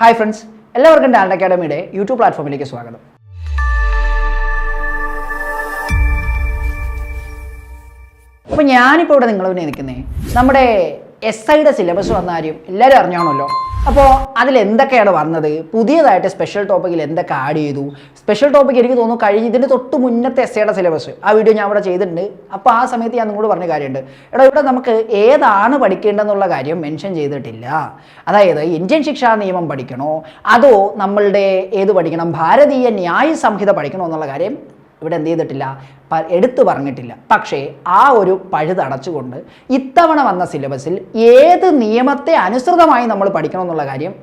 Hi friends എല്ലാവർക്കും Dan അക്കാഡമിയുടെ YouTube പ്ലാറ്റ്ഫോമിലേക്ക് സ്വാഗതം. അപ്പോൾ ഞാനിപ്പോൾ ഇവിടെ നിങ്ങളെ നിൽക്കുന്നത് നമ്മുടെ എസ് ഐയുടെ സിലബസ് വന്ന കാര്യം എല്ലാവരും അറിഞ്ഞാണല്ലോ. അപ്പോൾ അതിൽ എന്തൊക്കെയാണ് വന്നത്? പുതിയതായിട്ട് സ്പെഷ്യൽ ടോപ്പിക്കിൽ എന്തൊക്കെ ആഡ് ചെയ്തു? സ്പെഷ്യൽ ടോപ്പിക് എനിക്ക് തോന്നുന്നു കഴിഞ്ഞ ഇതിന്റെ തൊട്ട് മുന്നത്തെ എസ് ഐയുടെ സിലബസ് ആ വീഡിയോ ഞാൻ ഇവിടെ ചെയ്തിട്ടുണ്ട്. അപ്പോൾ ആ സമയത്ത് ഞാൻ നിങ്ങളോട് പറഞ്ഞ കാര്യമുണ്ട്. എടാ ഇവിടെ നമുക്ക് ഏതാണ് പഠിക്കേണ്ടതെന്നുള്ള കാര്യം മെൻഷൻ ചെയ്തിട്ടില്ല. അതായത് ഇന്ത്യൻ ശിക്ഷാ നിയമം പഠിക്കണോ? അതോ നമ്മളുടെ ഏത് പഠിക്കണം? ഭാരതീയ ന്യായ സംഹിത പഠിക്കണോ എന്നുള്ള കാര്യം ഇവിടെ എന്ത് ചെയ്തിട്ടില്ല? എടുത്തു പറഞ്ഞിട്ടില്ല. പക്ഷേ ആ ഒരു പഴുതടച്ചുകൊണ്ട് ഇത്തവണ വന്ന സിലബസിൽ ഏത് നിയമത്തെ അനുസൃതമായി നമ്മൾ പഠിക്കണം എന്നുള്ള കാര്യം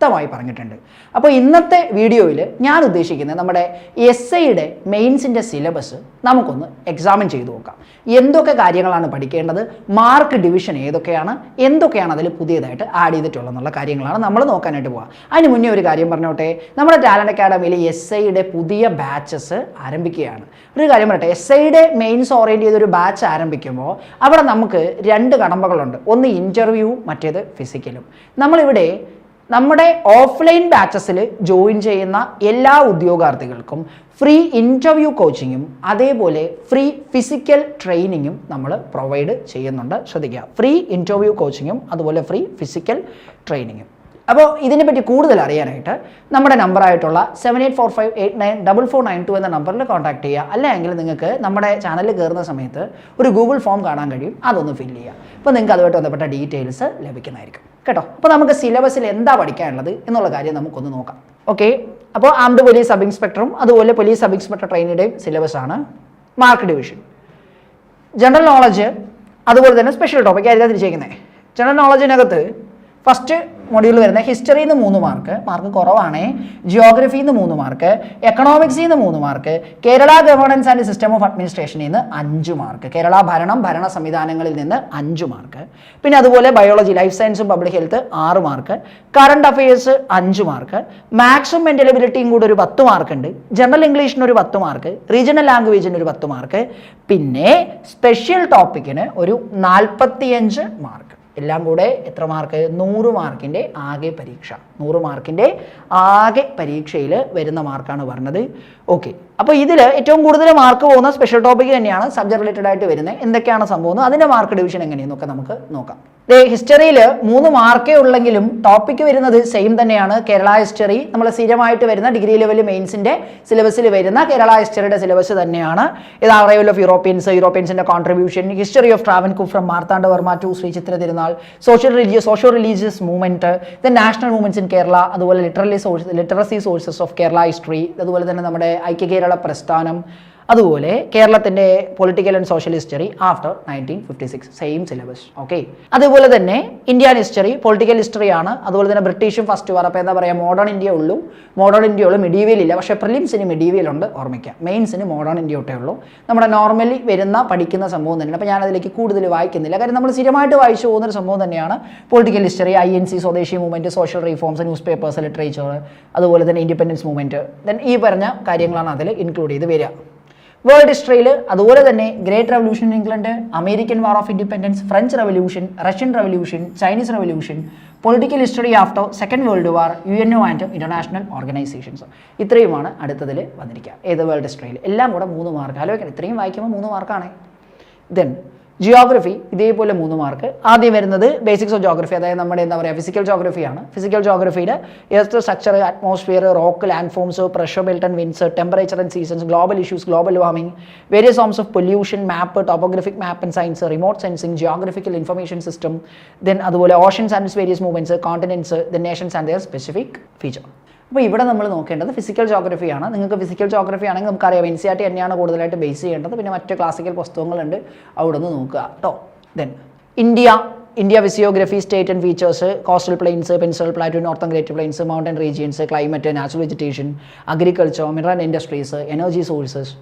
വ്യക്തമായി പറഞ്ഞിട്ടുണ്ട്. അപ്പോൾ ഇന്നത്തെ വീഡിയോയിൽ ഞാൻ ഉദ്ദേശിക്കുന്നത് നമ്മുടെ എസ് ഐയുടെ മെയിൻസിന്റെ സിലബസ് നമുക്കൊന്ന് എക്സാമിൻ ചെയ്തു നോക്കാം. എന്തൊക്കെ കാര്യങ്ങളാണ് പഠിക്കേണ്ടത്? മാർക്ക് ഡിവിഷൻ ഏതൊക്കെയാണ്? എന്തൊക്കെയാണ് അതിൽ പുതിയതായിട്ട് ആഡ് ചെയ്തിട്ടുള്ളത് എന്നുള്ള കാര്യങ്ങളാണ് നമ്മൾ നോക്കാനായിട്ട് പോകുക അതിന് മുന്നേ ഒരു കാര്യം പറഞ്ഞോട്ടെ. നമ്മുടെ ടാലന്റ് അക്കാഡമിയിൽ എസ് ഐയുടെ പുതിയ ബാച്ചസ് ആരംഭിക്കുകയാണ്. ഒരു കാര്യം പറയട്ടെ. എസ് ഐയുടെ മെയിൻസ് ഓറിയന്റ് ചെയ്തൊരു ബാച്ച് ആരംഭിക്കുമ്പോൾ അവിടെ നമുക്ക് രണ്ട് കടമ്പകളുണ്ട്. ഒന്ന് ഇന്റർവ്യൂ മറ്റേത് ഫിസിക്കലും നമ്മളിവിടെ നമ്മുടെ ഓഫ്ലൈൻ ബാച്ചസിൽ ജോയിൻ ചെയ്യുന്ന എല്ലാ ഉദ്യോഗാർത്ഥികൾക്കും ഫ്രീ ഇന്റർവ്യൂ കോച്ചിങ്ങും അതേപോലെ ഫ്രീ ഫിസിക്കൽ ട്രെയിനിങ്ങും നമ്മൾ പ്രൊവൈഡ് ചെയ്യുന്നുണ്ട്. ശ്രദ്ധിക്കുക. ഫ്രീ ഇന്റർവ്യൂ കോച്ചിങ്ങും അതുപോലെ ഫ്രീ ഫിസിക്കൽ ട്രെയിനിങ്ങും അപ്പോൾ ഇതിനെപ്പറ്റി കൂടുതൽ അറിയാനായിട്ട് നമ്മുടെ നമ്പറായിട്ടുള്ള seven eight four five eight nine double four nine two എന്ന നമ്പറിൽ കോൺടാക്ട് ചെയ്യുക. അല്ലെങ്കിൽ നിങ്ങൾക്ക് നമ്മുടെ ചാനലിൽ കയറുന്ന സമയത്ത് ഒരു ഗൂഗിൾ ഫോം കാണാൻ കഴിയും. അതൊന്ന് ഫില്ല് ചെയ്യുക. അപ്പോൾ നിങ്ങൾക്ക് അതുമായിട്ട് ബന്ധപ്പെട്ട ഡീറ്റെയിൽസ് ലഭിക്കുന്നതായിരിക്കും. കേട്ടോ. അപ്പോൾ നമുക്ക് സിലബസിൽ എന്താ പഠിക്കാനുള്ളത് എന്നുള്ള കാര്യം നമുക്കൊന്ന് നോക്കാം. ഓക്കെ അപ്പോൾ ആംഡ് പോലീസ് സബ് ഇൻസ്പെക്ടറും അതുപോലെ പോലീസ് സബ് ഇൻസ്പെക്ടർ ട്രെയിനിയുടെയും സിലബസ് ആണ് മാർക്ക് ഡിവിഷൻ ജനറൽ നോളജ് അതുപോലെ തന്നെ സ്പെഷ്യൽ ടോപ്പിക് ആയിരിക്കും ജനറൽ നോളജിനകത്ത് ഫസ്റ്റ് മൊഡ്യൂൾ വരുന്ന ഹിസ്റ്ററിയിൽ നിന്ന് മൂന്ന് മാർക്ക് മാർക്ക് കുറവാണ് ജിയോഗ്രഫിയിൽ നിന്ന് മൂന്ന് മാർക്ക് എക്കണോമിക്സിൽ നിന്ന് മൂന്ന് mark Kerala governance and system of അഡ്മിനിസ്ട്രേഷനിൽ നിന്ന് അഞ്ച് മാർക്ക് കേരള ഭരണം ഭരണ സംവിധാനങ്ങളിൽ നിന്ന് അഞ്ച് മാർക്ക് പിന്നെ അതുപോലെ ബയോളജി ലൈഫ് സയൻസും പബ്ലിക് ഹെൽത്ത് ആറ് മാർക്ക് കറണ്ട് അഫയേഴ്സ് അഞ്ച് മാർക്ക് മാത്സും മെന്റൽ എബിലിറ്റിയും കൂടെ ഒരു പത്ത് മാർക്ക് ഉണ്ട് ജനറൽ ഇംഗ്ലീഷിന് ഒരു പത്ത് മാർക്ക് റീജിയണൽ ലാംഗ്വേജിന് ഒരു പത്ത് മാർക്ക് പിന്നെ സ്പെഷ്യൽ ടോപ്പിക്കിന് ഒരു നാൽപ്പത്തിയഞ്ച് മാർക്ക് എല്ലാം കൂടെ എത്ര മാർക്ക്? നൂറ് മാർക്കിന്റെ ആകെ പരീക്ഷ. നൂറ് മാർക്കിന്റെ ആകെ പരീക്ഷയിൽ വരുന്ന മാർക്കാണ് പറഞ്ഞത്. ഓക്കെ. അപ്പോൾ ഇതിൽ ഏറ്റവും കൂടുതൽ മാർക്ക് പോകുന്ന സ്പെഷ്യൽ ടോപ്പിക് തന്നെയാണ് സബ്ജക്ട് റിലേറ്റഡ് ആയിട്ട് വരുന്നത്. എന്തൊക്കെയാണ് സംഭവം അതിന്റെ മാർക്ക് ഡിവിഷൻ എങ്ങനെയെന്നൊക്കെ നമുക്ക് നോക്കാം. ഹിസ്റ്ററിയിൽ മൂന്ന് മാർക്കേ ഉള്ളെങ്കിലും ടോപ്പിക്ക് വരുന്നത് സെയിം തന്നെയാണ്. കേരള ഹിസ്റ്ററി നമ്മൾ സ്ഥിരമായിട്ട് വരുന്ന ഡിഗ്രി ലെവൽ മെയിൻസിന്റെ സിലബസിൽ വരുന്ന കേരള ഹിസ്റ്ററിയുടെ സിലബസ് തന്നെയാണ്. ഇത് arrival of Europeans യൂറോപ്യൻസിന്റെ contribution history of Travancore from Marthanda Varma to Sree Chithira Thirunal social religious social religious movement the national movements in Kerala അതുപോലെ literally source literacy sources of Kerala history അതുപോലെ തന്നെ നമ്മുടെ ഐക്യ കേരള പ്രസ്ഥാനം അതുപോലെ കേരളത്തിന്റെ political and social history after nineteen fifty six same syllabus okay അതുപോലെ തന്നെ ഇന്ത്യൻ ഹിസ്റ്ററി പൊളിറ്റിക്കൽ ഹിസ്റ്ററി ആണ്. അതുപോലെ തന്നെ ബ്രിട്ടീഷും ഫസ്റ്റ് വാർ അപ്പോൾ എന്താ പറയുക മോഡേൺ ഇന്ത്യ ഉള്ളൂ. മോഡേൺ ഇന്ത്യ ഉള്ളൂ മിഡീവിയൽ ഇല്ല. പക്ഷേ പ്രിലിംസിന് മിഡീവിയൽ ഉണ്ട് ഓർമ്മിക്കുക മെയിൻസിന് മോഡേൺ ഇന്ത്യ ഒട്ടേ ഉള്ളൂ. നമ്മുടെ നോർമലി വരുന്ന പഠിക്കുന്ന സംഭവം തന്നെയാണ്. അപ്പോൾ ഞാൻ അതിലേക്ക് കൂടുതൽ വായിക്കുന്നില്ല. കാര്യം നമ്മൾ സ്ഥിരമായിട്ട് വായിച്ചു പോകുന്ന ഒരു സംഭവം തന്നെയാണ് political history I N C swadeshi movement social reforms newspapers literature അതുപോലെ തന്നെ ഇൻഡിപെൻഡൻസ് മൂവ്മെന്റ് ദെൻ ഈ പറഞ്ഞ കാര്യങ്ങളാണ് അതിൽ ഇൻക്ലൂഡ് ചെയ്ത് വരിക. വേൾഡ് ഹിസ്റ്ററിയിൽ അതുപോലെ തന്നെ great revolution England American war of independence French revolution Russian revolution Chinese revolution political history after second world war U N O and international organisations ഇത്രയുമാണ് അടുത്തതിൽ വന്നിരിക്കുക. ഏത് വേൾഡ് ഹിസ്റ്ററിയിൽ എല്ലാം കൂടെ മൂന്ന് മാർക്ക് ആലോചിക്കണം ഇത്രയും വായിക്കുമ്പോൾ മൂന്ന് മാർക്കാണ് ദെൻ ജിയോഗ്രഫി ഇതേപോലെ മൂന്ന് മാർക്ക് ആദ്യം വരുന്നത് ബേസിക്സ് ഓഫ് ജോഗ്രഫി അതായത് നമ്മുടെ എന്താ പറയുക ഫിസിക്കൽ ജോഗ്രഫിയാണ് physical ജോഗ്രഫിയിൽ earth structure atmosphere rock landforms pressure belt and winds temperature and seasons global issues global warming various forms of pollution map topographic map and science remote sensing geographical information system then അതുപോലെ oceans and various movements continents the nations and their specific feature അപ്പോൾ ഇവിടെ നമ്മൾ നോക്കേണ്ടത് physical ജോഗ്രഫിയാണ് നിങ്ങൾക്ക് physical geography ആണെങ്കിൽ നമുക്കറിയാം N C R T തന്നെയാണ് കൂടുതലായിട്ട് ബേസ് ചെയ്യേണ്ടത്. പിന്നെ മറ്റ് ക്ലാസിക്കൽ പുസ്തകങ്ങളുണ്ട് അവിടെ നിന്ന് നോക്കുക കേട്ടോ then India India physiography state and features coastal plains peninsular plateau northern great plains mountain regions climate natural vegetation agriculture mineral industries energy sources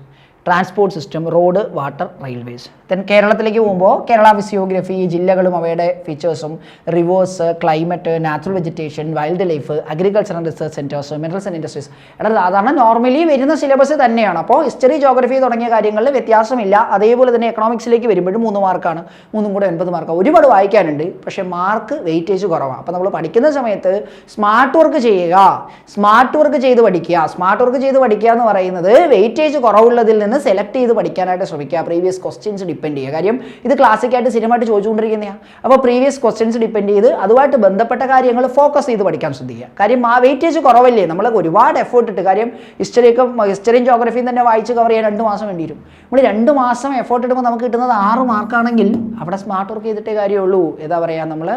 transport system road water railways. Then കേരളത്തിലേക്ക് പോകുമ്പോൾ Kerala physiography ജില്ലകളും അവയുടെ ഫീച്ചേഴ്സും rivers climate natural vegetation wildlife agriculture and research centres minerals and industries. എടാ സാധാരണ normally വരുന്ന syllabus തന്നെയാണ്. അപ്പോൾ ഹിസ്റ്ററി ജോഗ്രഫി തുടങ്ങിയ കാര്യങ്ങളിൽ വ്യത്യാസമില്ല. അതേപോലെ തന്നെ എക്കണോമിക്സിലേക്ക് വരുമ്പോഴും മൂന്ന് മാർക്കാണ്. മൂന്നും കൂടെ എൺപത് മാർക്ക്. ഒരുപാട് വായിക്കാനുണ്ട്. പക്ഷേ മാർക്ക് വെയിറ്റേജ് കുറവാണ്. അപ്പോൾ നമ്മൾ പഠിക്കുന്ന സമയത്ത് സ്മാർട്ട് വർക്ക് ചെയ്യുക. സ്മാർട്ട് വർക്ക് ചെയ്ത് പഠിക്കുക. സ്മാർട്ട് വർക്ക് ചെയ്ത് പഠിക്കുക എന്ന് പറയുന്നത് വെയിറ്റേജ് കുറവുള്ളതിൽ നിന്ന് സെലക്ട് ചെയ്ത് പഠിക്കാനായിട്ട് ശ്രമിക്കുക. പ്രീവിയസ് ക്വസ്റ്റ്യൻസ് ഡിപ്പെൻഡ് ചെയ്യുക. കാര്യം ഇത് ക്ലാസിക്കായിട്ട് സ്ഥിരമായിട്ട് ചോദിച്ചുകൊണ്ടിരിക്കുന്നതാണ് അപ്പോൾ പ്രീവിയസ് ക്വസ്റ്റ്യൻസ് ഡിപ്പെൻഡ് ചെയ്ത് അതുമായിട്ട് ബന്ധപ്പെട്ട കാര്യങ്ങൾ ഫോക്കസ് ചെയ്ത് പഠിക്കാൻ ശ്രദ്ധിക്കുക. കാര്യം ആ വെയിറ്റേജ് കുറവല്ലേ? നമ്മൾ ഒരുപാട് എഫേർട്ട് ഇട്ട് കാര്യം ഹിസ്റ്ററിയൊക്കെ ഹിസ്റ്ററിയും ജോഗ്രഫിയും തന്നെ വായിച്ച് കവർ ചെയ്യാൻ രണ്ട് മാസം വേണ്ടി വരും. നമ്മൾ രണ്ട് മാസം എഫേർട്ട് ഇടുമ്പോൾ നമുക്ക് കിട്ടുന്നത് ആറ് മാർക്കാണെങ്കിൽ അവിടെ സ്മാർട്ട് വർക്ക് ചെയ്തിട്ടേ കാര്യമുള്ളൂ. എന്താ പറയുക നമ്മൾ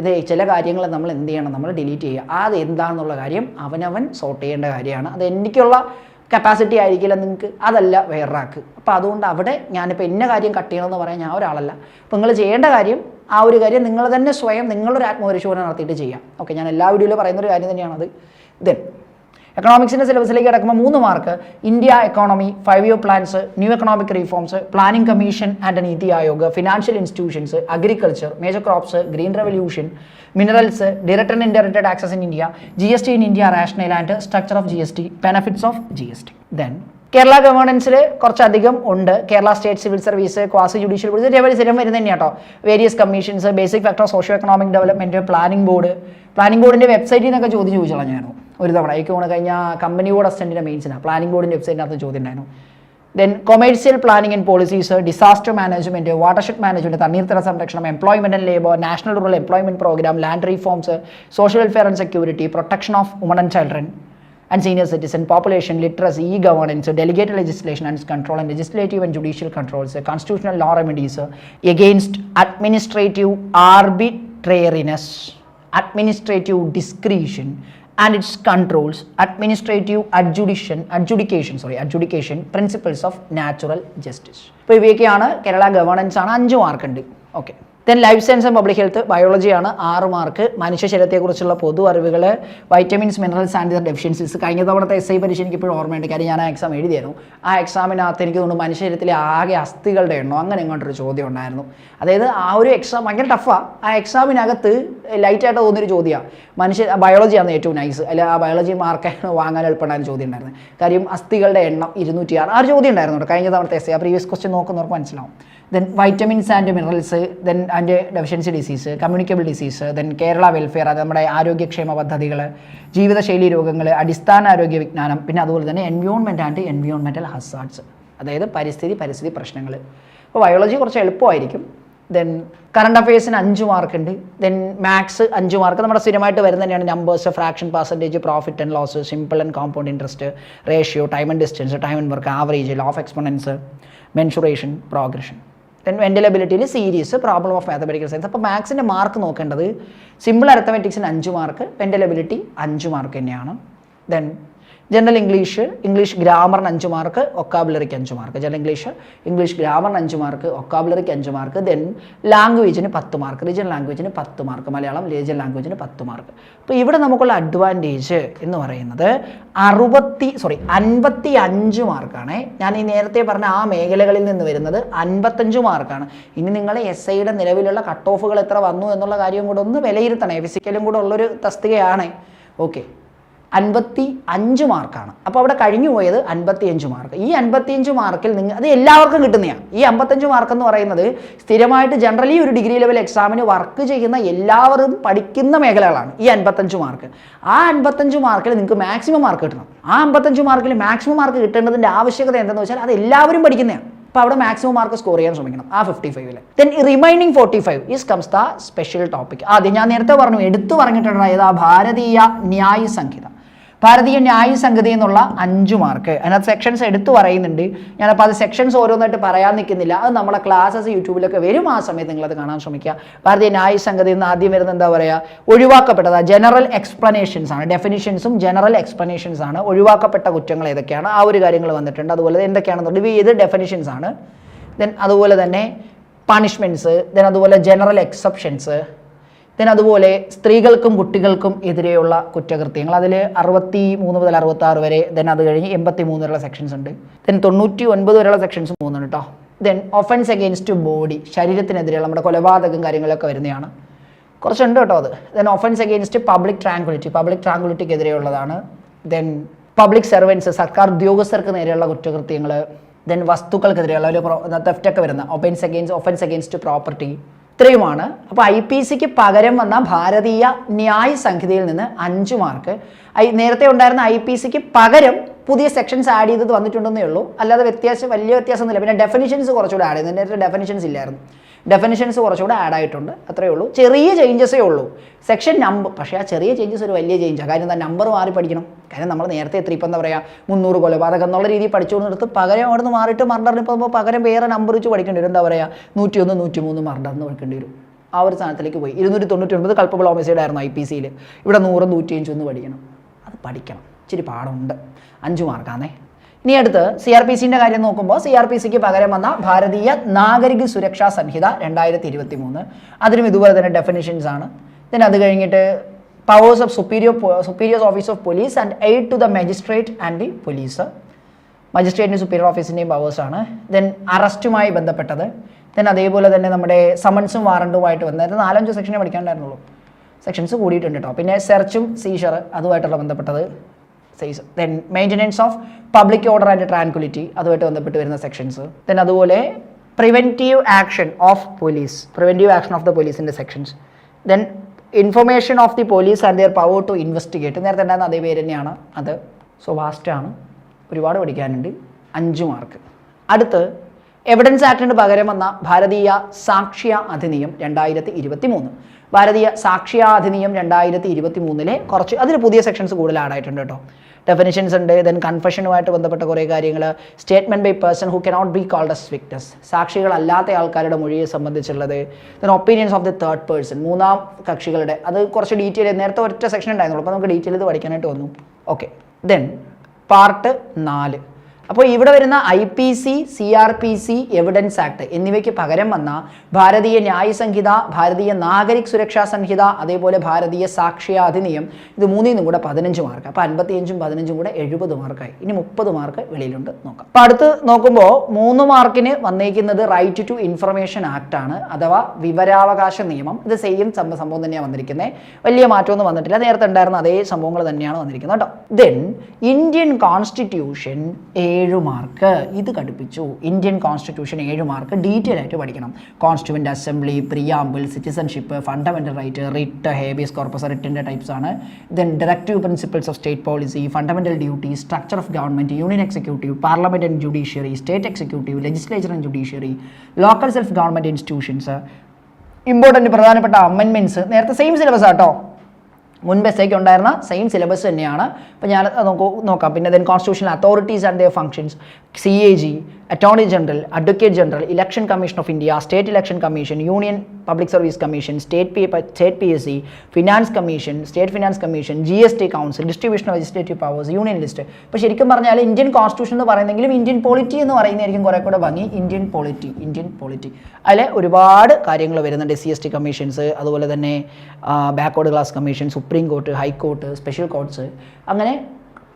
ഇത് ചില കാര്യങ്ങൾ നമ്മൾ എന്ത് ചെയ്യണം? നമ്മൾ ഡിലീറ്റ് ചെയ്യുക. അത് എന്താണെന്നുള്ള കാര്യം അവനവൻ സോർട്ട് ചെയ്യേണ്ട കാര്യമാണ്. അത് എനിക്കുള്ള കപ്പാസിറ്റി ആയിരിക്കില്ല നിങ്ങൾക്ക് അതല്ല വേറൊരാൾക്ക്. അപ്പോൾ അതുകൊണ്ട് അവിടെ ഞാനിപ്പോൾ ഇന്ന കാര്യം കട്ട് ചെയ്യണമെന്ന് പറയാൻ ഞാൻ ഒരാളല്ല. അപ്പോൾ നിങ്ങൾ ചെയ്യേണ്ട കാര്യം ആ ഒരു കാര്യം നിങ്ങൾ തന്നെ സ്വയം നിങ്ങളൊരു ആത്മപരിശോധന നടത്തിയിട്ട് ചെയ്യാം. ഓക്കെ ഞാൻ എല്ലാ വീഡിയോയിലും പറയുന്നൊരു കാര്യം തന്നെയാണത്. ദെൻ എക്കണോമിക്സിന്റെ സിലബസിലേക്ക് കിടക്കുമ്പോൾ മൂന്ന് mark India economy five year plans new economic reforms planning commission and NITI Aayog financial institutions agriculture major crops green revolution minerals direct and indirect taxes in India G S T in India rationale and structure of G S T benefits of G S T then Kerala ഗവേണൻസിൽ കുറച്ചധികം ഉണ്ട്. Kerala state civil service quasi judicial board ഇതേപോലെ സ്ഥിരം വരുന്നത് തന്നെയാണ് കേട്ടോ various commissions basic factor socio economic development planning board planning ബോർഡിന്റെ വെബ്സൈറ്റിൽ നിന്നൊക്കെ ചോദ്യം ചോദിച്ചു കളഞ്ഞായിരുന്നു ഒരു തവണ. എനിക്ക് തോന്നുന്നു കഴിഞ്ഞ കമ്പനി ബോർഡ് അസിസ്റ്റന്റിന്റെ മെയിൻസിനാണ് പ്ലാനിംഗ് ബോർഡിന്റെ വെബ്സൈറ്റിനകത്ത് ചോദ്യം ഉണ്ടായിരുന്നു. Then commercial planning and policies disaster management watershed management തണ്ണീർത്തട സംരക്ഷണം employment and labour national rural employment programme land reforms social welfare and security protection of woman and children and senior citizen, population literacy, e-governance, delegate legislation and control and legislative and judicial controls constitutional law remedies against administrative arbitrariness administrative discretion administrative its controls administrative adjudication adjudication sorry adjudication sorry, of natural justice. ഇപ്പോൾ ഇവയൊക്കെയാണ് Kerala governance ആണ് അഞ്ച് mark ഉണ്ട്. Okay then life science and public health ബയോളജിയാണ് ആറ് mark മനുഷ്യ ശരീരത്തെക്കുറിച്ചുള്ള പൊതു അറിവുകൾ vitamins minerals and deficiencies കഴിഞ്ഞ തവണത്തെ എസ് ഐ പരീക്ഷ എനിക്ക് ഇപ്പോഴും ഓർമ്മയുണ്ട്. കാര്യം ഞാൻ ആ എക്സാം എഴുതിയായിരുന്നു ആ എക്സാമിനകത്ത് എനിക്ക് തോന്നുന്നു മനുഷ്യ ശരീരത്തിലെ ആകെ അസ്ഥികളുടെ എണ്ണം അങ്ങനെ ഇങ്ങോട്ടൊരു ചോദ്യം ഉണ്ടായിരുന്നു. അതായത് ആ ഒരു എക്സാം ഭയങ്കര ടഫാണ് ആ. എക്സാമിനകത്ത് ലൈറ്റായിട്ട് തോന്നിയൊരു ചോദ്യമാണ് മനുഷ്യ ബയോളജിയാണ് ഏറ്റവും നൈസ് അല്ല ആ ബയോളജി മാർക്ക് വാങ്ങാൻ എളുപ്പമുണ്ടായിരുന്ന ചോദ്യം ഉണ്ടായിരുന്നത് കാര്യം അസ്ഥികളുടെ എണ്ണം ഇരുന്നൂറ്റി ആറ് ആ ഒരു ചോദ്യം ഉണ്ടായിരുന്നു കഴിഞ്ഞ തവണത്തെ എസ് ആ പ്രീവിയസ് ക്വസ്റ്റ്യൻ നോക്കുന്നവർക്ക് മനസ്സിലാവും. Then vitamins and minerals then അതിന്റെ deficiency disease communicable disease then Kerala welfare അത് നമ്മുടെ ആരോഗ്യക്ഷേമ പദ്ധതികൾ ജീവിതശൈലി രോഗങ്ങൾ അടിസ്ഥാന ആരോഗ്യ വിജ്ഞാനം പിന്നെ അതുപോലെ തന്നെ എൻവയോൺമെന്റ് ആൻഡ് എൻവയോൺമെന്റൽ ഹസാർഡ്സ് അതായത് പരിസ്ഥിതി പരിസ്ഥിതി പ്രശ്നങ്ങൾ അപ്പോൾ ബയോളജി കുറച്ച് എളുപ്പമായിരിക്കും. ദെൻ കറണ്ട് അഫയേഴ്സിന് അഞ്ച് മാർക്ക് ഉണ്ട്. ദെൻ മാത്സ് അഞ്ച് മാർക്ക് നമ്മുടെ സ്ഥിരമായിട്ട് വരുന്ന തന്നെയാണ് numbers fraction percentage profit and loss simple and compound interest ratio time and distance time and work average law of exponents mensuration progression then mental എബിലിറ്റിയിൽ series problem of mathematical science അപ്പോൾ മാത്സിന്റെ mark നോക്കേണ്ടത് simple അരത്തമെറ്റിക്സിന് അഞ്ച് mark mental ability അഞ്ച് mark തന്നെയാണ്. Then general English English ഗ്രാമറിന് അഞ്ച് mark ഒക്കാബുലറിക്ക് അഞ്ച് മാർക്ക് ജനറൽ ഇംഗ്ലീഷ് ഇംഗ്ലീഷ് ഗ്രാമറിന് അഞ്ച് മാർക്ക് ഒക്കാബുലറിക്ക് അഞ്ച് മാർക്ക് ദെൻ ലാംഗ്വേജിന് പത്ത് മാർക്ക് റീജിയണൽ ലാംഗ്വേജിന് പത്ത് മാർക്ക് മലയാളം റീജിയണൽ ലാംഗ്വേജിന് പത്ത് മാർക്ക് അപ്പോൾ ഇവിടെ നമുക്കുള്ള അഡ്വാന്റേജ് എന്ന് പറയുന്നത് അറുപത്തി സോറി അൻപത്തി അഞ്ച് മാർക്കാണ് ഞാൻ ഈ നേരത്തെ പറഞ്ഞ ആ മേഖലകളിൽ നിന്ന് വരുന്നത് അൻപത്തഞ്ച് മാർക്കാണ് ഇനി നിങ്ങൾ എസ് ഐയുടെ നിലവിലുള്ള കട്ട് ഓഫുകൾ എത്ര വന്നു എന്നുള്ള കാര്യം കൂടെ ഒന്ന് വിലയിരുത്തണേ. ഫിസിക്കലും കൂടെ ഉള്ളൊരു തസ്തികയാണ്. ഓക്കെ അൻപത്തി അഞ്ച് മാർക്കാണ്. അപ്പോൾ അവിടെ കഴിഞ്ഞു പോയത് അൻപത്തി അഞ്ച് മാർക്ക്. ഈ അൻപത്തിയഞ്ച് മാർക്കിൽ നിങ്ങൾ അത് എല്ലാവർക്കും കിട്ടുന്നതാണ് ഈ അമ്പത്തഞ്ച് മാർക്ക് എന്ന് പറയുന്നത് സ്ഥിരമായിട്ട് ജനറലി ഒരു ഡിഗ്രി ലെവൽ എക്സാമിന് വർക്ക് ചെയ്യുന്ന എല്ലാവരും പഠിക്കുന്ന മേഖലകളാണ് ഈ അൻപത്തഞ്ച് മാർക്ക്. ആ അൻപത്തഞ്ച് മാർക്കിൽ നിങ്ങൾക്ക് മാക്സിമം മാർക്ക് കിട്ടണം. ആ അമ്പത്തഞ്ച് മാർക്കിൽ മാക്സിമം മാർക്ക് കിട്ടേണ്ടതിന്റെ ആവശ്യകത എന്തെന്ന് വെച്ചാൽ അത് എല്ലാവരും പഠിക്കുന്നതാണ്. അപ്പോൾ അവിടെ മാക്സിമം മാർക്ക് സ്കോർ ചെയ്യാൻ ശ്രമിക്കണം ആ ഫിഫ്റ്റി ഫൈവിൽ then remaining forty five is comes the special topic ആദ്യം ഞാൻ നേരത്തെ പറഞ്ഞു എടുത്തു പറഞ്ഞിട്ടുണ്ടായത് ആ ഭാരതീയ ന്യായ സംഹിത. ഭാരതീയ ന്യായ സംഗതി എന്നുള്ള അഞ്ച് മാർക്ക് അതിനകത്ത് സെക്ഷൻസ് എടുത്തു പറയുന്നുണ്ട്. ഞാനപ്പോൾ അത് സെക്ഷൻസ് ഓരോന്നായിട്ട് പറയാൻ നിൽക്കുന്നില്ല. അത് നമ്മളെ ക്ലാസ്സസ് യൂട്യൂബിലൊക്കെ വരും ആ സമയത്ത് നിങ്ങളത് കാണാൻ ശ്രമിക്കുക. ഭാരതീയ ന്യായ സംഗതി എന്ന് ആദ്യം വരുന്നത് എന്താ പറയുക ഒഴിവാക്കപ്പെട്ടത്. ജനറൽ എക്സ്പ്ലനേഷൻസ് ആണ്. ഡെഫിനിഷൻസും ജനറൽ എക്സ്പ്ലനേഷൻസ് ആണ്. ഒഴിവാക്കപ്പെട്ട കുറ്റങ്ങൾ ഏതൊക്കെയാണ്? ആ ഒരു കാര്യങ്ങൾ വന്നിട്ടുണ്ട്. അതുപോലെ എന്തൊക്കെയാണെന്നുണ്ട് റിവ്യൂ ചെയ്ത് ഡെഫിനിഷൻസ് ആണ്. ദെൻ അതുപോലെ തന്നെ പണിഷ്മെന്റ്സ് ദെൻ അതുപോലെ ജനറൽ എക്സെപ്ഷൻസ് ദെൻ അതുപോലെ സ്ത്രീകൾക്കും കുട്ടികൾക്കും എതിരെയുള്ള കുറ്റകൃത്യങ്ങൾ. അതിൽ അറുപത്തി മൂന്ന് മുതൽ അറുപത്തി ആറ് വരെ ദെൻ അത് കഴിഞ്ഞ് എൺപത്തി മൂന്ന് വരെയുള്ള സെക്ഷൻസ് ഉണ്ട്. ദെൻ തൊണ്ണൂറ്റി ഒൻപത് വരെയുള്ള സെക്ഷൻസ് മൂന്നുണ്ട് കേട്ടോ ദെൻ ഒഫൻസ് അഗെയിൻസ്റ്റ് ബോഡി ശരീരത്തിനെതിരെയുള്ള നമ്മുടെ കൊലപാതകം കാര്യങ്ങളൊക്കെ വരുന്നതാണ്. കുറച്ചുണ്ട് കേട്ടോ അത്. Then offence against public tranquillity public ട്രാങ്കുലിറ്റിക്ക് എതിരെയുള്ളതാണ്. ദെൻ പബ്ലിക് സർവൻസ് സർക്കാർ ഉദ്യോഗസ്ഥർക്ക് നേരെയുള്ള കുറ്റകൃത്യങ്ങൾ ദെൻ വസ്തുക്കൾക്കെതിരെയുള്ള ഒരു തെഫ്റ്റൊക്കെ വരുന്ന. Offence against offence against property ഇത്രയുമാണ്. അപ്പോൾ ഐ പി സിക്ക് പകരം വന്ന ഭാരതീയ ന്യായ സംഹിതയിൽ നിന്ന് അഞ്ച് മാർക്ക്. ഐ നേരത്തെ ഉണ്ടായിരുന്ന ഐ പി സിക്ക് പകരം പുതിയ സെക്ഷൻസ് ആഡ് ചെയ്തത് വന്നിട്ടുണ്ടെന്നേ ഉള്ളൂ. അല്ലാതെ വ്യത്യാസം വലിയ വ്യത്യാസമൊന്നുമില്ല. പിന്നെ ഡെഫിനിഷൻസ് കുറച്ചുകൂടെ ആഡ് ചെയ്തു. നേരത്തെ ഡെഫിനിഷൻസ് ഇല്ലായിരുന്നു. ഡെഫിനിഷൻസ് കുറച്ചുകൂടെ ആഡ് ആയിട്ടുണ്ട്. അത്രയേ ഉള്ളൂ. ചെറിയ ചേഞ്ചസേ ഉള്ളൂ. സെക്ഷൻ നമ്പർ പക്ഷേ ആ ചെറിയ ചേഞ്ചസ് ഒരു വലിയ ചേഞ്ചാണ് കാര്യം എന്താ? നമ്പർ മാറി പഠിക്കണം. കാര്യം നമ്മൾ നേരത്തെ എത്ര ഇപ്പം എന്താ പറയുക മുന്നൂറ് കൊലപാതകം എന്നുള്ള രീതിയിൽ പഠിച്ചുകൊണ്ടിടത്ത് പകരം അവിടെ നിന്ന് മാറിയിട്ട് മർഡറിന് പോകുമ്പോൾ പകരം വേറെ നമ്പർ വെച്ച് പഠിക്കേണ്ടി വരും. എന്താ പറയുക നൂറ്റി ഒന്ന് നൂറ്റി മൂന്ന് മർഡറിന് പഠിക്കേണ്ടി വരും. ആ ഒരു സ്ഥാനത്തിലേക്ക് പോയി. ഇരുന്നൂറ്റി തൊണ്ണൂറ്റി ഒൻപത് കൽപ്പബിൾ ഓമസൈഡ് ആയിരുന്നു ഐ പി സിയിൽ ഇവിടെ നൂറ് നൂറ്റി അഞ്ചൊന്ന് പഠിക്കണം. അത് പഠിക്കണം. ഇച്ചിരി പാടുണ്ട് അഞ്ച് മാർക്കാന്നേ ഇനി അടുത്ത് സി ആർ പി സിന്റെ കാര്യം നോക്കുമ്പോൾ സി ആർ പി സിക്ക് പകരം വന്ന ഭാരതീയ നാഗരിക സുരക്ഷാ സംഹിത രണ്ടായിരത്തി ഇരുപത്തി മൂന്ന് അതിനും ഇതുപോലെ തന്നെ ഡെഫിനിഷൻസ് ആണ്. ദെൻ അത് കഴിഞ്ഞിട്ട് powers of superior superiors office of police and aid to the magistrate and the police മജിസ്ട്രേറ്റിന്റെ superior ഓഫീസിന്റെയും പവേഴ്സാണ് ദെൻ അറസ്റ്റുമായി ബന്ധപ്പെട്ടത്. ദെൻ അതേപോലെ തന്നെ നമ്മുടെ സമൺസും വാറണ്ടുമായിട്ട് വന്നത്. നാലഞ്ച് സെക്ഷനെ പഠിക്കാണ്ടായിരുന്നുള്ളൂ സെക്ഷൻസ് കൂടിയിട്ടുണ്ട് കേട്ടോ പിന്നെ സെർച്ചും സീഷർ അതുമായിട്ടുള്ള ബന്ധപ്പെട്ടത്. Size then maintenance of public order and tranquillity അതുമായിട്ട് ബന്ധപ്പെട്ട് വരുന്ന സെക്ഷൻസ് ദെൻ അതുപോലെ preventive action of police preventive action of the പോലീസിന്റെ sections then information of the police and their power to investigate നേരത്തെ ഉണ്ടായിരുന്ന അതേ പേര് തന്നെയാണ്. അത് സോ വാസ്റ്റാണ് ഒരുപാട് പഠിക്കാനുണ്ട്. അഞ്ച് മാർക്ക് അടുത്ത് എവിഡൻസ് ആക്ടിന് പകരം വന്ന ഭാരതീയ സാക്ഷ്യ അധിനിയം രണ്ടായിരത്തി ഇരുപത്തി മൂന്ന് ഭാരതീയ സാക്ഷ്യാധിനിയം രണ്ടായിരത്തി ഇരുപത്തി മൂന്നിലെ കുറച്ച് അതിൽ പുതിയ സെക്ഷൻസ് കൂടുതൽ ആഡായിട്ടുണ്ട് കേട്ടോ. ഡെഫിനിഷൻസ് ഉണ്ട് ദെൻ കൺഫഷനുമായിട്ട് ബന്ധപ്പെട്ട കുറേ കാര്യങ്ങൾ statement by person who cannot be called as Victus സാക്ഷികളല്ലാത്ത ആൾക്കാരുടെ മൊഴിയെ സംബന്ധിച്ചുള്ളത് then opinions of the third person മൂന്നാം കക്ഷികളുടെ അത് കുറച്ച് ഡീറ്റെയിൽ നേരത്തെ ഒറ്റ സെക്ഷൻ ഉണ്ടായിരുന്നുള്ളൂ അപ്പോൾ നമുക്ക് ഡീറ്റെയിൽ ഇത് പഠിക്കാനായിട്ട് വന്നു. ഓക്കെ ദെൻ പാർട്ട് നാല്. അപ്പോൾ ഇവിടെ വരുന്ന I P C C R P C evidence act എന്നിവയ്ക്ക് പകരം വന്ന ഭാരതീയ ന്യായ സംഹിത ഭാരതീയ നാഗരിക് സുരക്ഷാ സംഹിത അതേപോലെ ഭാരതീയ സാക്ഷ്യ അധിനിയം ഇത് മൂന്നിൽ നിന്നും കൂടെ പതിനഞ്ച് മാർക്ക് അപ്പോൾ അൻപത്തിയഞ്ചും പതിനഞ്ചും കൂടെ എഴുപത് മാർക്കായി ഇനി മുപ്പത് മാർക്ക് വെളിയിലുണ്ട് നോക്കാം. അപ്പോൾ അടുത്ത് നോക്കുമ്പോൾ മൂന്ന് മാർക്കിന് വന്നേക്കുന്നത് റൈറ്റ് ടു ഇൻഫർമേഷൻ ആക്ട് ആണ് അഥവാ വിവരാവകാശ നിയമം. ഇത് സെയിം സംഭവം തന്നെയാണ് വന്നിരിക്കുന്നത് വലിയ മാറ്റമൊന്നും വന്നിട്ടില്ല. നേരത്തെ ഉണ്ടായിരുന്ന അതേ സംഭവങ്ങൾ തന്നെയാണ് വന്നിരിക്കുന്നത് കേട്ടോ. ദെൻ ഇന്ത്യൻ കോൺസ്റ്റിറ്റ്യൂഷൻ ഏഴ് മാർക്ക്. ഇത് കടുപ്പിച്ചു. ഇന്ത്യൻ കോൺസ്റ്റിറ്റ്യൂഷൻ ഏഴ് മാർക്ക്. ഡീറ്റെയിൽ ആയിട്ട് പഠിക്കണം. Constituent assembly preamble citizenship fundamental right writ habeas corpus റിട്ടിന്റെ types ആണ്. Then directive principles of state policy fundamental duty structure of government union executive parliament and judiciary state executive legislature and judiciary local self government institutions important പ്രധാനപ്പെട്ട അമെൻമെന്റ്സ് നേരത്തെ same syllabus ആട്ടോ മുൻപ് S ഐക്ക് ഉണ്ടായിരുന്ന same syllabus തന്നെയാണ്. അപ്പോൾ ഞാൻ നോക്കൂ പിന്നെ then constitutional authorities and their functions C A G attorney general advocate general election commission of India state election commission union public service commission state P state P S C finance commission state finance commission G S T council distribution of legislative powers union list ഇപ്പോൾ ശരിക്കും പറഞ്ഞാൽ Indian constitution എന്ന് പറയുന്നെങ്കിലും Indian polity എന്ന് പറയുന്നതായിരിക്കും കുറേ കൂടെ ഭംഗി. Indian polity Indian polity അതിൽ ഒരുപാട് കാര്യങ്ങൾ വരുന്നുണ്ട്. സി എസ് ടി കമ്മീഷൻസ് അതുപോലെ തന്നെ backward class commission supreme court high court special courts അങ്ങനെ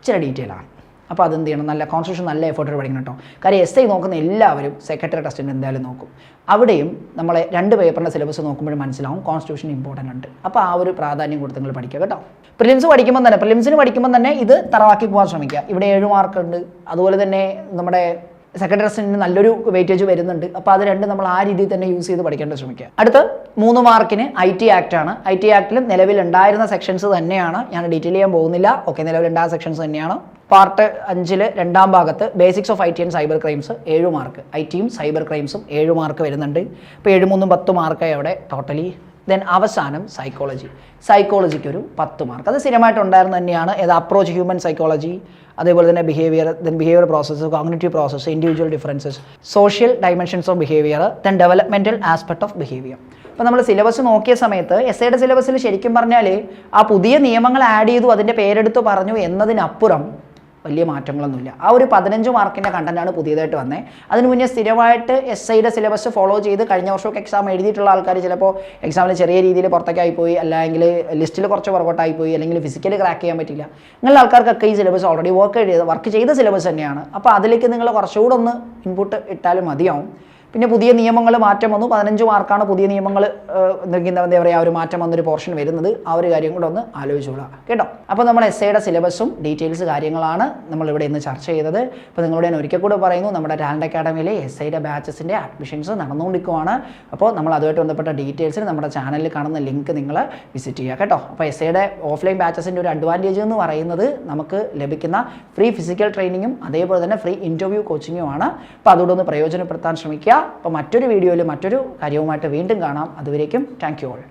ചില ഡീറ്റെയിൽ ആണ്. അപ്പോൾ അതെന്ത് ചെയ്യണം? നല്ല കോൺസ്റ്റിറ്റ്യൂഷൻ നല്ല എഫേർട്ട് പഠിക്കണം കേട്ടോ കാര്യം എസ് ഐ നോക്കുന്ന എല്ലാവരും സെക്രട്ടറി ടെസ്റ്റിന് എന്തായാലും നോക്കും. അവിടെയും നമ്മളെ രണ്ട് പേപ്പറിന്റെ സിലബസ് നോക്കുമ്പോൾ മനസ്സിലാവും കോൺസ്റ്റിറ്റ്യൂഷൻ ഇമ്പോർട്ടന്റ് ഉണ്ട്. അപ്പോൾ ആ ഒരു പ്രാധാന്യം കൊടുത്ത് നിങ്ങൾ പഠിക്കുക കേട്ടോ. പ്രിലിംസ് പഠിക്കുമ്പോൾ തന്നെ പ്രിലിംസിന് പഠിക്കുമ്പോൾ തന്നെ ഇത് തറവാക്കി പോകാൻ ശ്രമിക്കുക. ഇവിടെ ഏഴ് മാർക്ക് ഉണ്ട്. അതുപോലെ തന്നെ നമ്മുടെ സെക്കൻഡ് ടെസ്റ്റിന് നല്ലൊരു വെയിറ്റേജ് വരുന്നുണ്ട്. അപ്പോൾ അത് രണ്ട് നമ്മൾ ആ രീതിയിൽ തന്നെ യൂസ് ചെയ്ത് പഠിക്കേണ്ട ശ്രമിക്കുക. അടുത്ത് മൂന്ന് മാർക്കിന് ഐ ടി ആക്ട് ആണ്. ഐ ടി ആക്ടിലും നിലവിലുണ്ടായിരുന്ന സെക്ഷൻസ് തന്നെയാണ്. ഞാൻ ഡീറ്റെയിൽ ചെയ്യാൻ പോകുന്നില്ല. ഓക്കെ നിലവിലുണ്ടായ സെക്ഷൻസ് തന്നെയാണ്. പാർട്ട് അഞ്ചിൽ രണ്ടാം ഭാഗത്ത് basics of I T and cyber crimes ഏഴ് മാർക്ക് ഐ ടിയും സൈബർ ക്രൈംസും ഏഴ് മാർക്ക് വരുന്നുണ്ട്. ഇപ്പോൾ ഏഴ് മൂന്നും പത്ത് മാർക്കായി അവിടെ. ടോട്ടലി ദെൻ അവസാനം സൈക്കോളജി സൈക്കോളജിക്ക് ഒരു പത്ത് മാർക്ക് അത് സ്ഥിരമായിട്ട് ഉണ്ടായിരുന്ന തന്നെയാണ്. ഏത് അപ്രോച്ച് ഹ്യൂമൻ സൈക്കോളജി അതേപോലെ തന്നെ behaviour then behaviour process cognitive process individual differences social dimensions of behaviour then developmental aspect of behaviour അപ്പോൾ നമ്മൾ സിലബസ് നോക്കിയ സമയത്ത് എസ് ഐയുടെ സിലബസിൽ ശരിക്കും പറഞ്ഞാൽ ആ പുതിയ നിയമങ്ങൾ ആഡ് ചെയ്തു അതിന്റെ പേരെടുത്ത് പറഞ്ഞു എന്നതിനപ്പുറം വലിയ മാറ്റങ്ങളൊന്നുമില്ല. ആ ഒരു പതിനഞ്ച് മാർക്കിന്റെ കണ്ടന്റാണ് പുതിയതായിട്ട് വന്നത് അതിന് മുന്നേ സ്ഥിരമായിട്ട് എസ് ഐയുടെ സിലബസ് ഫോളോ ചെയ്ത് കഴിഞ്ഞ വർഷമൊക്കെ എക്സാം എഴുതിയിട്ടുള്ള ആൾക്കാർ ചിലപ്പോൾ എക്സാമിൽ ചെറിയ രീതിയിൽ പുറത്തേക്കായിപ്പോയി അല്ലെങ്കിൽ ലിസ്റ്റിൽ കുറച്ച് പുറകോട്ടായി പോയി അല്ലെങ്കിൽ ഫിസിക്കലി ക്രാക്ക് ചെയ്യാൻ പറ്റില്ല നിങ്ങളുടെ ആൾക്കാർക്കൊക്കെ ഈ സിലബസ് ഓൾറെഡി വർക്ക് ചെയ്ത് വർക്ക് ചെയ്ത സിലബസ് തന്നെയാണ്. അപ്പോൾ അതിലേക്ക് നിങ്ങൾ കുറച്ചുകൂടെ ഒന്ന് ഇൻപുട്ട് ഇട്ടാലും മതിയാവും. പിന്നെ പുതിയ നിയമങ്ങൾ മാറ്റം വന്നു. പതിനഞ്ച് മാർക്കാണ് പുതിയ നിയമങ്ങൾ എന്താ പറയുക ഒരു മാറ്റം വന്നൊരു പോർഷൻ വരുന്നത്. ആ ഒരു കാര്യം കൂടെ ഒന്ന് ആലോചിച്ചോളാം. കേട്ടോ? അപ്പോൾ നമ്മൾ എസ് ഐയുടെ സിലബസും ഡീറ്റെയിൽസ് കാര്യങ്ങളാണ് നമ്മളിവിടെ ഇന്ന് ചർച്ച ചെയ്തത്. അപ്പോൾ നിങ്ങളോട് ഞാൻ ഒരിക്കൽ കൂടെ പറയുന്നു നമ്മുടെ ടാലന്റ് അക്കാഡമിയിലെ എസ് ഐയുടെ ബാച്ചസിന്റെ അഡ്മിഷൻസ് നടന്നുകൊണ്ടിരിക്കുവാണ്. അപ്പോൾ നമ്മൾ അതുമായിട്ട് ബന്ധപ്പെട്ട ഡീറ്റെയിൽസിന് നമ്മുടെ ചാനലിൽ കാണുന്ന ലിങ്ക് നിങ്ങൾ വിസിറ്റ് ചെയ്യുക കേട്ടോ? അപ്പോൾ എസ് ഐയുടെ ഓഫ്ലൈൻ ബാച്ചസിന്റെ ഒരു അഡ്വാന്റേജ് എന്ന് പറയുന്നത് നമുക്ക് ലഭിക്കുന്ന ഫ്രീ ഫിസിക്കൽ ട്രെയിനിങ്ങും അതേപോലെ തന്നെ ഫ്രീ ഇന്റർവ്യൂ കോച്ചിങ്ങുമാണ് അപ്പോൾ അതുകൊണ്ടൊന്ന് പ്രയോജനപ്പെടുത്താൻ ശ്രമിക്കുക. അപ്പോൾ മറ്റൊരു വീഡിയോയിൽ മറ്റൊരു കാര്യവുമായിട്ട് വീണ്ടും കാണാം. അതുവരേക്കും താങ്ക് യു ഓൾ